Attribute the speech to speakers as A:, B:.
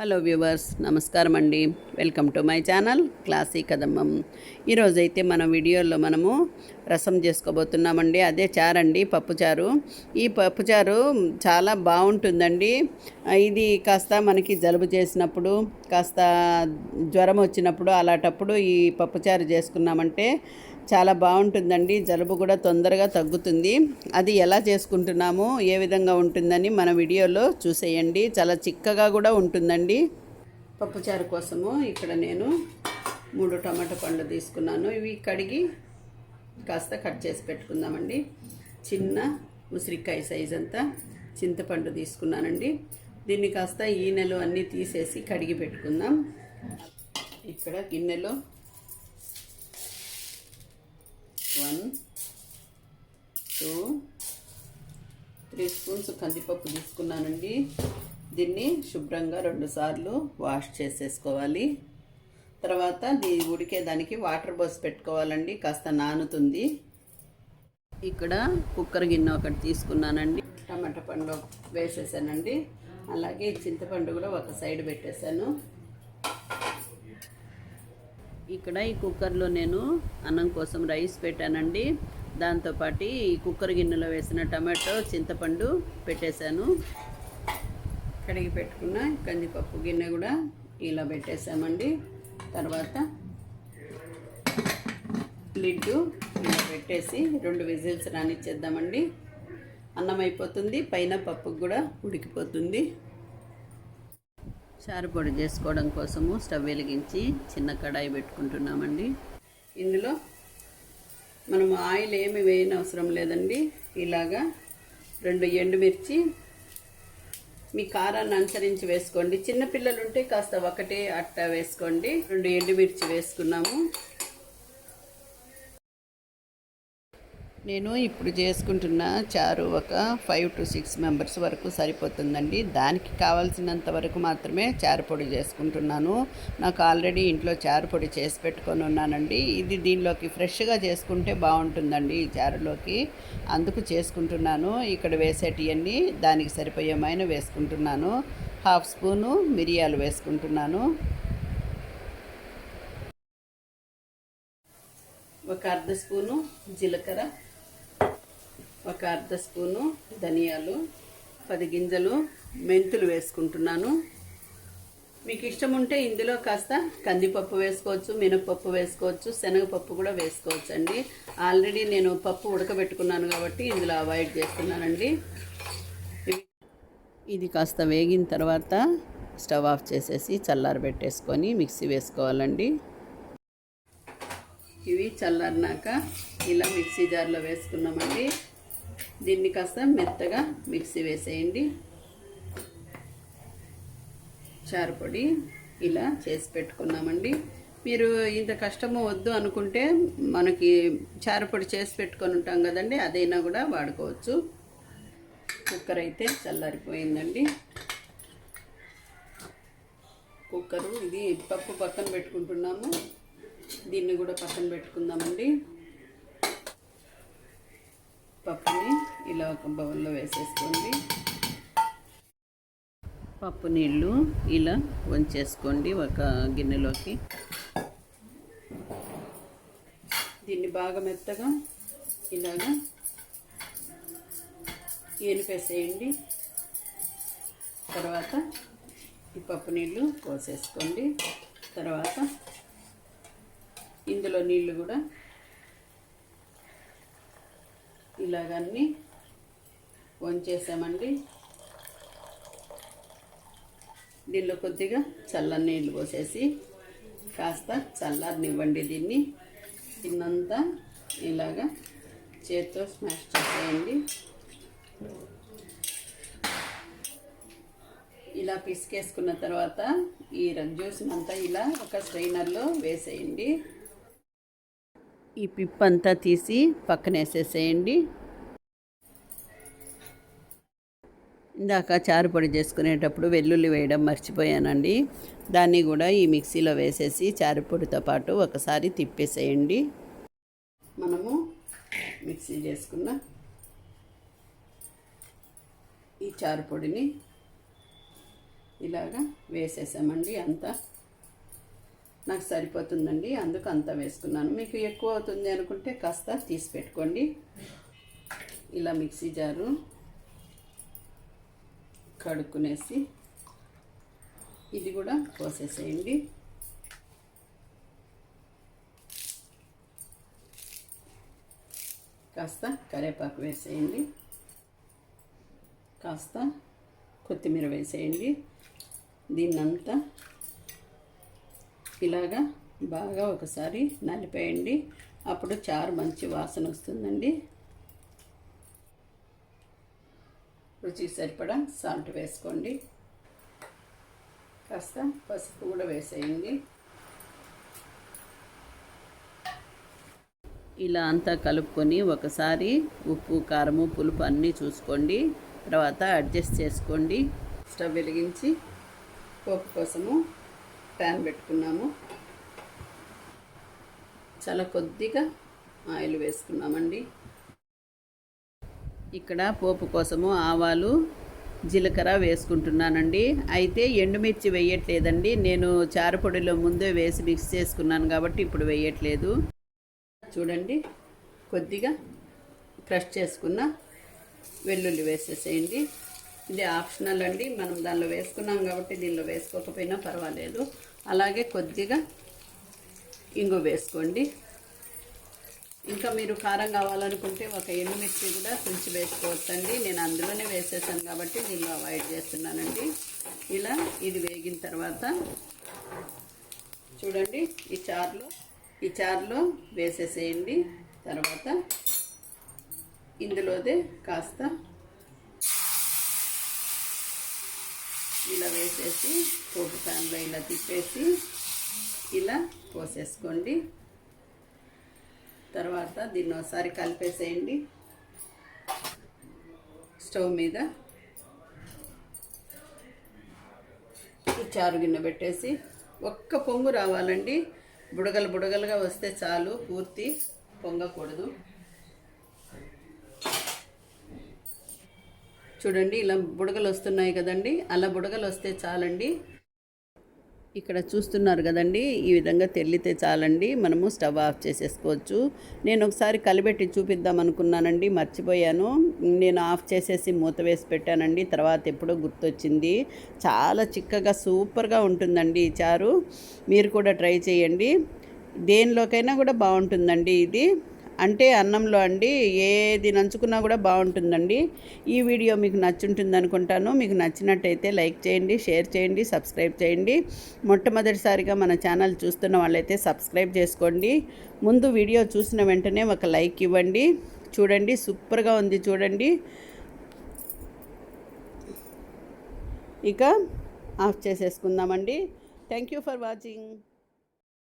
A: Hello viewers నమస్కారం అండి. Welcome to my channel classy కదమ్మం. ఈరోజైతే మన వీడియోలో మనము రసం చేసుకోబోతున్నామండి. అదే చారండి పప్పుచారు ఈ పప్పుచారు చాలా బాగుంటుందండి. ఇది కాస్త మనకి జలుబు చేసినప్పుడు కాస్త జ్వరం వచ్చినప్పుడు అలాంటప్పుడు ఈ పప్పుచారు చేసుకున్నామంటే చాలా బాగుంటుందండి. జలుబు కూడా తొందరగా తగ్గుతుంది. అది ఎలా చేసుకుంటున్నాము ఏ విధంగా ఉంటుందని మన వీడియోలో చూసేయండి. చాలా చిక్కగా కూడా ఉంటుందండి. పప్పుచారు కోసము ఇక్కడ నేను మూడు టమాటా పండ్లు తీసుకున్నాను. ఇవి కడిగి కాస్త కట్ చేసి పెట్టుకుందామండి. చిన్న ఉసిరికాయ సైజ్ అంతా చింతపండు తీసుకున్నానండి. దీన్ని కాస్త ఈనెలు అన్నీ తీసేసి కడిగి పెట్టుకుందాం. ఇక్కడ గిన్నెలో వన్ టూ త్రీ స్పూన్స్ కందిపప్పు తీసుకున్నానండి. దీన్ని శుభ్రంగా రెండుసార్లు వాష్ చేసేసుకోవాలి. తర్వాత దీ ఉడికేదానికి వాటర్ పోసి పెట్టుకోవాలండి కాస్త నానుతుంది. ఇక్కడ కుక్కర్ గిన్నె ఒకటి తీసుకున్నానండి. టమాటా పండు వేసేసానండి. అలాగే చింతపండు కూడా ఒక సైడ్ పెట్టేశాను. ఇక్కడ ఈ కుక్కర్లో నేను అన్నం కోసం రైస్ పెట్టానండి. దాంతోపాటు ఈ కుక్కర్ గిన్నెలో వేసిన టమాటో చింతపండు పెట్టేశాను. కడిగి పెట్టుకున్న కందిపప్పు గిన్నె కూడా ఇలా పెట్టేసామండి తర్వాత లిడ్డు ఇలా పెట్టేసి రెండు విజిల్స్ రానిచ్చేద్దామండి. అన్నం అయిపోతుంది పైన పప్పు కూడా ఉడికిపోతుంది. పొడి చేసుకోవడం కోసము స్టవ్ వెలిగించి చిన్న కడాయి పెట్టుకుంటున్నామండి. ఇందులో మనం ఆయిల్ ఏమి వేయని అవసరం లేదండి. ఇలాగా రెండు ఎండుమిర్చి మీ కారాన్ని అనుసరించి వేసుకోండి. చిన్నపిల్లలు ఉంటే కాస్త ఒకటే అట్ట వేసుకోండి. రెండు ఎండుమిర్చి వేసుకున్నాము. నేను ఇప్పుడు చేసుకుంటున్న చారు ఒక ఫైవ్ టు సిక్స్ మెంబర్స్ వరకు సరిపోతుందండి. దానికి కావాల్సినంత వరకు మాత్రమే చారు పొడి చేసుకుంటున్నాను. నాకు ఆల్రెడీ ఇంట్లో చారు పొడి చేసి పెట్టుకొని ఉన్నానండి. ఇది దీనిలోకి ఫ్రెష్గా చేసుకుంటే బాగుంటుందండి ఈ చారులోకి. అందుకు చేసుకుంటున్నాను. ఇక్కడ వేసేటివన్నీ దానికి సరిపోయేమైన వేసుకుంటున్నాను. హాఫ్ స్పూను మిరియాలు వేసుకుంటున్నాను. ఒక అర్ధ స్పూను జీలకర్ర. ఒక అర్ధ స్పూను ధనియాలు పది గింజలు మెంతులు వేసుకుంటున్నాను. మీకు ఇష్టం ఉంటే ఇందులో కాస్త కందిపప్పు వేసుకోవచ్చు మినపప్పు వేసుకోవచ్చు శనగపప్పు కూడా వేసుకోవచ్చు అండి ఆల్రెడీ నేను పప్పు ఉడకబెట్టుకున్నాను కాబట్టి ఇందులో అవాయిడ్ చేస్తున్నానండి. ఇది కాస్త వేగిన తర్వాత స్టవ్ ఆఫ్ చేసేసి చల్లారబెట్టేసుకొని మిక్సీ వేసుకోవాలండి. ఇవి చల్లారినాక ఇలా మిక్సీ జార్లో వేసుకున్నామండి. దీన్ని కాస్త మెత్తగా మిక్సీ వేసేయండి. చారు పొడి ఇలా చేసి పెట్టుకున్నామండి. మీరు ఇంత కష్టము వద్దు అనుకుంటే మనకి చారు పొడి చేసి పెట్టుకొని ఉంటాం కదండి అదైనా కూడా వాడుకోవచ్చు. కుక్కర్ అయితే చల్లారిపోయిందండి. కుక్కరు ఇది పప్పు పక్కన పెట్టుకుంటున్నాము. దీన్ని కూడా పక్కన పెట్టుకుందామండి. పప్పుని ఇలా ఒక బౌల్లో వేసేసుకోండి. పప్పు నీళ్ళు ఇలా వంచేసుకోండి ఒక గిన్నెలోకి. దీన్ని బాగా మెత్తగా ఇలాగా ఏనిపేసేయండి. తర్వాత ఈ పప్పు నీళ్ళు పోసేసుకోండి తర్వాత ఇందులో నీళ్ళు కూడా ఇలాగన్నీ వంచేసామండి. దీనిలో కొద్దిగా చల్లని నీళ్ళు పోసేసి కాస్త చల్లారనివ్వండి దీన్ని. తిన్నంతా ఇలాగా చేత్తో స్మాష్ చేసేయండి. ఇలా పిసికేసుకున్న తర్వాత ఈ జ్యూస్నంతా ఇలా ఒక స్ట్రైనర్లో వేసేయండి. ఈ పిప్ అంతా తీసి పక్కన వేసేసేయండి ఇందాక చారు పొడి చేసుకునేటప్పుడు వెల్లుల్లి వేయడం మర్చిపోయానండి. దాన్ని కూడా ఈ మిక్సీలో వేసేసి చారు పొడితో పాటు ఒకసారి తిప్పేసేయండి. మనము మిక్సీ చేసుకున్న ఈ చారు పొడిని ఇలాగా వేసేసామండి. అంతా నాకు సరిపోతుందండి. అందుకు అంతా వేసుకున్నాను. మీకు ఎక్కువ అవుతుంది అనుకుంటే కాస్త తీసి పెట్టుకోండి. ఇలా మిక్సీ జారు కడుక్కునేసి ఇది కూడా కోసేసేయండి. కాస్త కరివేపాకు వేసేయండి. కాస్త కొత్తిమీర వేసేయండి. దీన్నంతా ఇలాగా బాగా ఒకసారి నలిపేయండి. అప్పుడు చారు మంచి వాసన వస్తుందండి. రుచికి సరిపడా సాల్ట్ వేసుకోండి. కాస్త పసుపు కూడా వేసేయండి. ఇలా అంతా కలుపుకొని ఒకసారి ఉప్పు కారము పులుపు అన్నీ చూసుకోండి. తర్వాత అడ్జస్ట్ చేసుకోండి. స్టవ్ వెలిగించి పోపు కోసము ప్యాన్ పెట్టుకున్నాము. చాలా కొద్దిగా ఆయిల్ వేసుకున్నామండి. ఇక్కడ పోపు కోసము ఆవాలు జీలకర్ర వేసుకుంటున్నానండి. అయితే ఎండుమిర్చి వేయట్లేదండి. నేను చారుపొడిలో ముందే వేసి మిక్స్ చేసుకున్నాను కాబట్టి ఇప్పుడు వేయట్లేదు. చూడండి కొద్దిగా క్రష్ చేసుకున్న వెల్లుల్లి వేసేసేయండి. ఇది ఆప్షనల్ అండి. మనం దానిలో వేసుకున్నాం కాబట్టి దీనిలో వేసుకోకపోయినా పర్వాలేదు. అలాగే కొద్దిగా ఇంగు వేసుకోండి. ఇంకా మీరు కారం కావాలనుకుంటే ఒక ఎండుమిర్చి కూడా తుంచి వేసుకోవచ్చండి. నేను అందులోనే వేసేసాను కాబట్టి దీనిలో అవాయిడ్ చేస్తున్నానండి. ఇలా ఇది వేగిన తర్వాత చూడండి ఈ చారులో ఈ చారులో వేసేసేయండి. తర్వాత ఇందులోదే కాస్త ఇలా వేసేసి పోపు ప్యాన్లో ఇలా తిప్పేసి ఇలా పోసేసుకోండి. తర్వాత దీన్ని ఒకసారి కలిపేసేయండి. స్టవ్ మీద ఈ చారు గిన్నె పెట్టేసి ఒక్క పొంగు రావాలండి. బుడగలు బుడగలుగా వస్తే చాలు పూర్తి పొంగకూడదు. చూడండి ఇలా బుడగలు వస్తున్నాయి కదండి. అలా బుడగలు వస్తే చాలండి. ఇక్కడ చూస్తున్నారు కదండి ఈ విధంగా తెల్లితే చాలండి మనము స్టవ్ ఆఫ్ చేసేసుకోవచ్చు. నేను ఒకసారి కలిపెట్టి చూపిద్దాం అనుకున్నానండి మర్చిపోయాను. నేను ఆఫ్ చేసేసి మూత వేసి పెట్టానండి తర్వాత ఎప్పుడో గుర్తొచ్చింది. చాలా చిక్కగా సూపర్గా ఉంటుందండి ఈ చారు. మీరు కూడా ట్రై చేయండి. దేనిలోకైనా కూడా బాగుంటుందండి ఇది. అంటే అన్నంలో అండి ఏది నంచుకున్నా కూడా బాగుంటుందండి. ఈ వీడియో మీకు నచ్చుంటుంది అనుకుంటాను. మీకు నచ్చినట్టయితే లైక్ చేయండి షేర్ చేయండి సబ్స్క్రైబ్ చేయండి. మొట్టమొదటిసారిగా మన ఛానల్ చూస్తున్న వాళ్ళైతే సబ్స్క్రైబ్ చేసుకోండి. ముందు వీడియో చూసిన వెంటనే ఒక లైక్ ఇవ్వండి. చూడండి సూపర్గా ఉంది చూడండి. ఇక off చేసేసుకుందామండి. Thank you for watching.